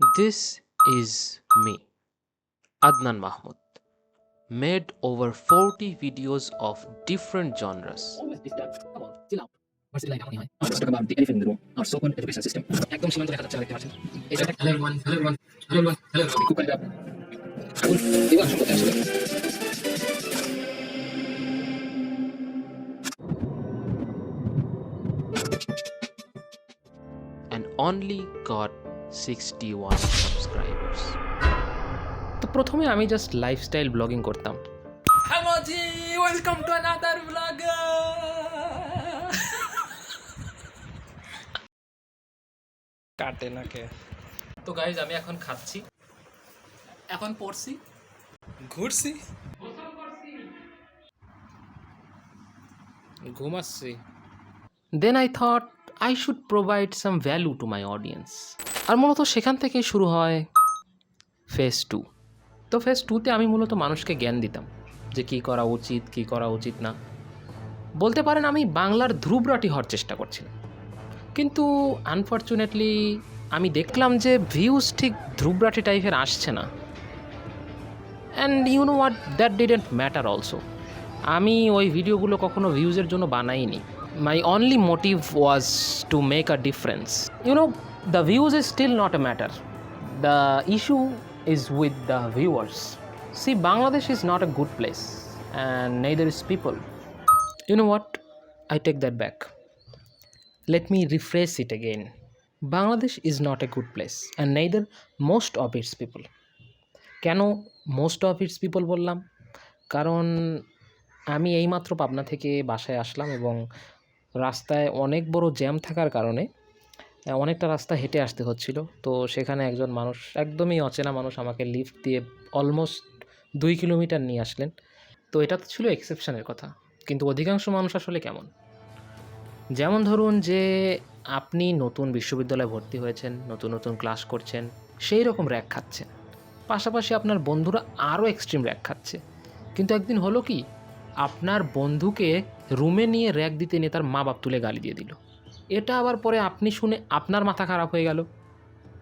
This is me, Adnan Mahmud. Made over 40 videos of different genres. always disturb. Come on, chill out. Varsity life এমনই হয় Let's talk about the elephant in the room, our so-called education system. একদম সীমান্ত দেখা যাচ্ছে দেখতে পাচ্ছেন এটা একটা hello everyone hello everyone hello everyone hello everyone খুব কাজে আপনার এবার শুরু করতে আসলে and only got 61 subscribers. তো প্রথমে আমি জাস্ট লাইফস্টাইল ব্লগিং করতাম। ওয়েলকাম টু ব্লগ কাটে না কে? তো গাইজ আমি এখন খাচ্ছি। এখন পড়ছি। ঘুরছি। ঘুমাচ্ছি। Then I thought I should provide some value to my audience আর মূলত সেখান থেকেই শুরু হয় ফেজ টু তো ফেজ টুতে আমি মূলত মানুষকে জ্ঞান দিতাম যে কী করা উচিত, কী করা উচিত না। বলতে পারেন আমি বাংলার ধ্রুবরাটি হওয়ার চেষ্টা করছিলাম। কিন্তু আনফর্চুনেটলি আমি দেখলাম যে ভিউজ ঠিক ধ্রুবরাটি টাইপের আসছে না। And you know what that didn't matter also আমি ওই ভিডিওগুলো কখনো ভিউজের জন্য বানাইনি। My only motive was to make a difference you the views is still not a matter the issue is with the viewers see Bangladesh is not a good place and neither is people you know what I take that back let me rephrase it again. Bangladesh is not a good place, and neither most of its people. কেন most of its people বললাম? কারণ আমি এইমাত্র পাবনা থেকে বাসায় আসলাম এবং রাস্তায় অনেক বড় জ্যাম থাকার কারণে অনেকটা রাস্তা হেঁটে আসতে হচ্ছিল। তো সেখানে একজন মানুষ, একদমই অচেনা মানুষ আমাকে লিফট দিয়ে অলমোস্ট দুই কিলোমিটার নিয়ে আসলেন। তো এটা তো ছিল এক্সেপশনের কথা। কিন্তু অধিকাংশ মানুষ আসলে কেমন? যেমন ধরুন যে আপনি নতুন বিশ্ববিদ্যালয়ে ভর্তি হয়েছেন, নতুন নতুন ক্লাস করছেন, সেই রকম র্যাক খাচ্ছেন। পাশাপাশি আপনার বন্ধুরা আরও এক্সট্রিম র্যাক খাচ্ছে। কিন্তু একদিন হলো কি, আপনার বন্ধুকে রুমে নিয়ে র্যাক দিতে নিয়ে তার মা বাপ তুলে গালি দিয়ে দিল। এটা আবার পরে আপনি শুনে আপনার মাথা খারাপ হয়ে গেল।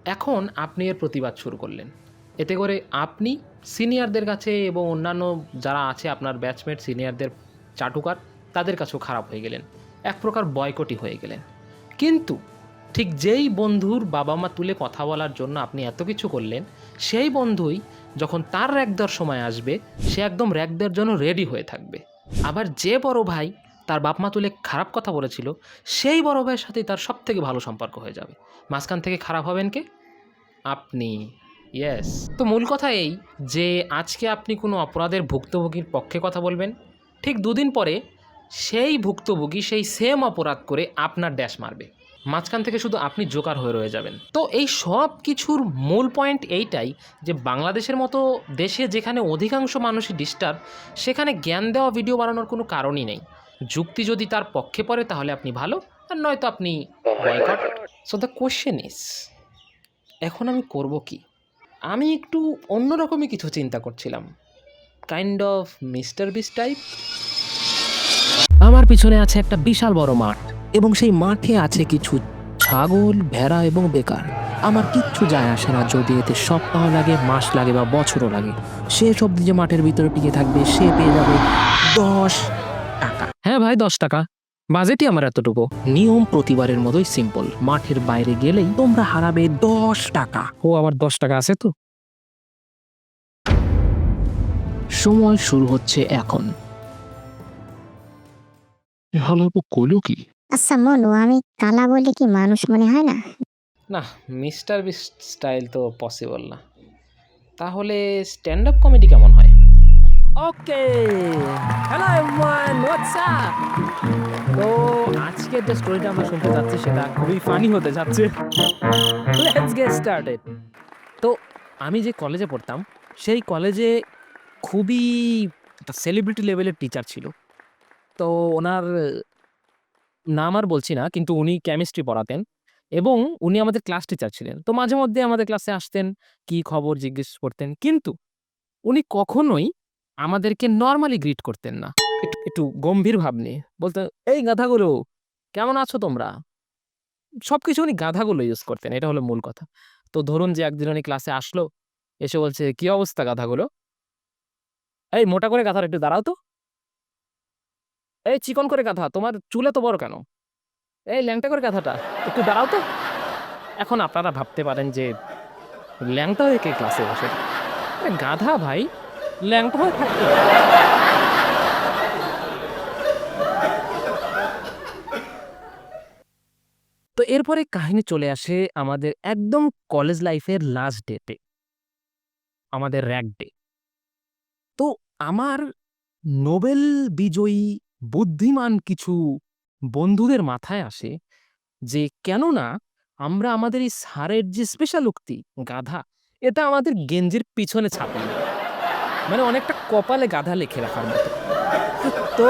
এখন আপনি এর প্রতিবাদ শুরু করলেন। এতে করে আপনি সিনিয়রদের কাছে এবং অন্যান্য যারা আছে আপনার ব্যাচমেট, সিনিয়রদের চাটুকার, তাদের কাছেও খারাপ হয়ে গেলেন। এক প্রকার বয়কটি হয়ে গেলেন। কিন্তু ঠিক যেই বন্ধুর বাবা মা তুলে কথা বলার জন্য আপনি এত কিছু করলেন, সেই বন্ধুই যখন তার র্যাক দেওয়ার সময় আসবে, সে একদম র্যাক দেওয়ার জন্য রেডি হয়ে থাকবে। আবার যে বড় ভাই তার বাপ মা তুলে খারাপ কথা বলেছিল, সেই বড় ভাইয়ের সাথেই তার সব থেকে ভালো সম্পর্ক হয়ে যাবে। মাঝখান থেকে খারাপ হবেন কে? আপনি। ইয়েস। তো মূল কথা এই যে, আজকে আপনি কোনো অপরাধের ভুক্তভোগীর পক্ষে কথা বলবেন। ঠিক দুদিন পরে সেই ভুক্তভোগী সেই সেম অপরাধ করে আপনার ড্যাশ মারবে। মাঝখান থেকে শুধু আপনি জোকার হয়ে রয়ে যাবেন। তো এই সব কিছুর মূল পয়েন্ট এইটাই যে, বাংলাদেশের মতো দেশে যেখানে অধিকাংশ মানুষই ডিস্টার্ব সেখানে জ্ঞান দেওয়া ভিডিও বানানোর কোনো কারণই নেই। যুক্তি যদি তার পক্ষে পড়ে, তাহলে আপনি ভালো, আর নয়তো আপনি boycott so the question is এখন আমি করব কি? আমি একটু অন্যরকমই কিছু চিন্তা করছিলাম। Kind of mister Beast type আমার পিছনে আছে একটা বিশাল বড় মাঠ, এবং সেই মাঠে আছে কিছু ছাগল, ভেড়া এবং বেকার। আমার কিচ্ছু যায় আসে না যদি এতে সপ্তাহ লাগে, মাস লাগে বা বছরও লাগে। সে সব যে মাঠের ভিতরে টিকে থাকবে, সে পেয়ে যাবে দশ টাকা। হ্যাঁ ভাই দশ টাকা। বাজেটই আমার এতটুকু। নিয়ম প্রতিবারের মতোই সিম্পল মাঠের বাইরে গেলেই তোমরা হারাবে দশ টাকা। ও আবার দশ টাকা আছে তো? সময় শুরু হচ্ছে এখন। ভালো কইলো কি? আচ্ছা মনু আমি কালা বলে কি মানুষ মনে হয় না? না মিস্টার বিস্ট স্টাইল তো পসিবল না। তাহলে স্ট্যান্ড আপ কমেডি কেমন হয়? ওকে তো আজকের যে স্টোরিটা আমরা শুনতে যাচ্ছি সেটা খুবই ফানি হতে যাচ্ছে। লেটস গেট স্টার্টেড তো আমি যে কলেজে পড়তাম, সেই কলেজে খুবই একটা সেলিব্রিটি লেভেলের টিচার ছিল। তো ওনার নাম আর বলছি না, কিন্তু উনি কেমিস্ট্রি পড়াতেন এবং উনি আমাদের ক্লাস টিচার ছিলেন। তো মাঝে মধ্যে আমাদের ক্লাসে আসতেন, কি খবর জিজ্ঞেস করতেন, কিন্তু উনি কখনোই আমাদেরকে নর্মালি গ্রিট করতেন না। একটু গম্ভীর ভাব নিয়ে বলতেন, এই গাধাগুলো, কেমন আছো তোমরা? সব কিছু উনি গাধাগুলো ইউজ করতেন, এটা হলো মূল কথা। তো ধরুন যে একদিন উনি ক্লাসে আসলো, এসে বলছে, কি অবস্থা গাধাগুলো? এই মোটা করে গাধার একটু দাঁড়াও তো। এই চিকন করে গাধা, তোমার চুলে তো বড় কেন? এই ল্যাংটা করে গাধাটা, একটু দাঁড়াও তো। এখন আপনারা ভাবতে পারেন যে ল্যাংটা হয়ে কে ক্লাসে বসে? গাধা ভাই ল্যাংটা হয়ে তো এরপরে কাহিনী চলে আসে আমাদের একদম কলেজ লাইফের লাস্ট ডেতে আমাদের র্যাক ডে তো আমার নোবেল বিজয়ী, বুদ্ধিমান কিছু বন্ধুদের মাথায় আসে যে, কেননা আমরা আমাদের এই সারের যে স্পেশাল উক্তি, গাধা, এটা আমাদের গেঞ্জির পিছনে দিই। মানে অনেকটা কপালে গাধা লিখে রাখার মতো। তো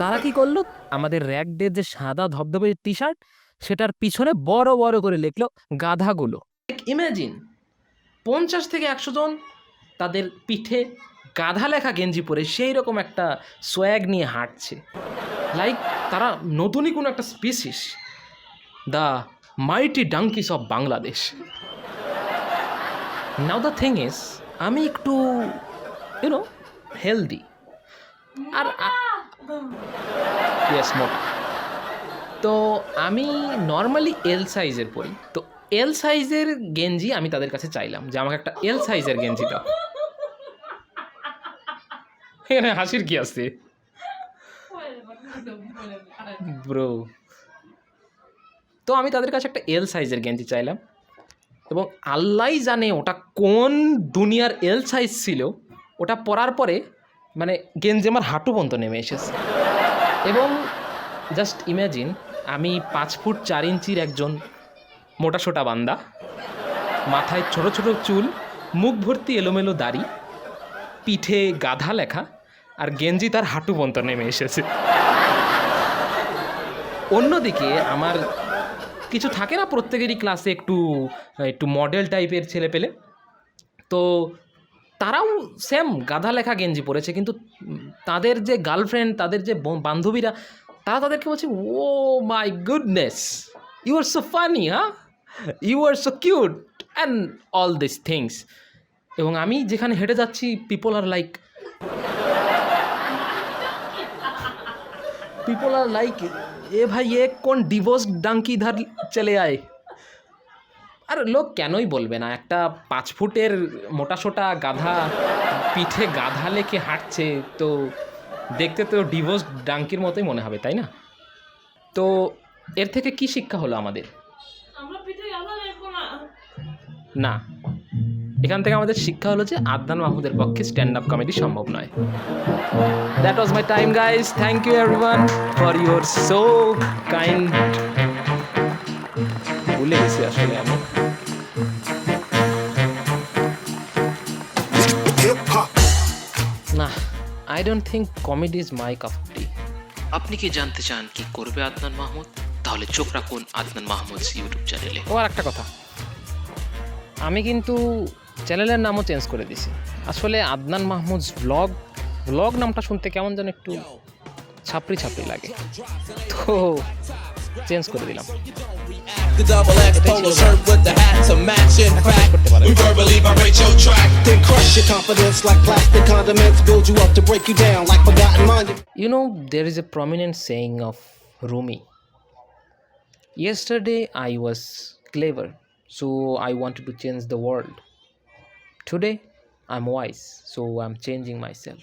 তারা কি করল? আমাদের র্যাক ডে যে সাদা ধবধবে টি শার্ট সেটার পিছনে বড় বড় করে লিখলো গাধাগুলো। ইমাজিন পঞ্চাশ থেকে একশো জন তাদের পিঠে গাধা লেখা গেঞ্জি পরে সেই রকম একটা সোয়াগ নিয়ে হাঁটছে। লাইক তারা নতুনই কোনো একটা species the mighty donkeys of Bangladesh now the thing is আমি একটু ইউনো হেলদি আর ইয়েস তো আমি নর্মালি এল সাইজের পরি। তো এল সাইজের গেঞ্জি আমি তাদের কাছে চাইলাম যে আমাকে একটা এল সাইজের গেঞ্জি দাও। এখানে হাসির কি আছে? ব্রো তো আমি তাদের কাছে একটা এল সাইজের গেঞ্জি চাইলাম এবং আল্লাহ জানে ওটা কোন দুনিয়ার এল সাইজ ছিল। ওটা পরার পরে মানে গেঞ্জি আমার হাঁটু পর্যন্ত নেমে এসেছে। এবং জাস্ট ইম্যাজিন আমি পাঁচ ফুট চার ইঞ্চির একজন মোটাসোটা বান্দা, মাথায় ছোট ছোট চুল, মুখ ভর্তি এলোমেলো দাড়ি, পিঠে গাধা লেখা, আর গেঞ্জি তার হাঁটু পর্যন্ত নেমে এসেছে। অন্যদিকে আমার কিছু থাকে না প্রত্যেকেরই ক্লাসে একটু একটু মডেল টাইপের ছেলে পেলে তো তারাও সেম গাধা লেখা গেঞ্জি পরেছে, কিন্তু তাদের যে গার্লফ্রেন্ড তাদের যে বান্ধবীরা, তারা তাদেরকে বলছে ও my goodness you are so funny হ্যাঁ you are so cute and all this things এবং আমি যেখানে হেঁটে যাচ্ছি people are like people are like এ ভাই, এ কোন ডিভোর্স ডাঙ্কি ধার চলে আয়? আর লোক কেনই বলবে না? একটা পাঁচ ফুটের মোটাসোটা গাধা পিঠে গাধা লেখে হাঁটছে তো দেখতে তো ডিভোর্স ডাঙ্কির মতোই মনে হবে তাই না? তো এর থেকে কি শিক্ষা হলো আমাদের? না। এখান থেকে আমাদের শিক্ষা হলো যে আদনান মাহমুদের পক্ষে স্ট্যান্ড আপ কমেডি সম্ভব নয়। That was my time guys thank you everyone for your so kind ভুলে গেছি আসলে আমি। I don't think comedy is my cup tea আপনি কি জানতে চান কি করবে আদনান মাহমুদ? তাহলে চোখ রাখুন আদনান মাহমুদ ইউটিউব চ্যানেলে ও আর একটা কথা। আমি কিন্তু চ্যানেলের নামও চেঞ্জ করে দিছি। আসলে আদনান মাহমুদ ব্লগ ব্লগ নামটা শুনতে কেমন যেন একটু ছাপড়ি ছাপড়ি লাগে। তো চেঞ্জ করে দিলাম The double X polo shirt with the hat to match and crack. We verbally vibrate your track. Then crush your confidence like plastic condiments. Build you up to break you down like forgotten monuments. You know, there is a prominent saying of Rumi. Yesterday I was clever, so I wanted to change the world. Today I'm wise, so I'm changing myself.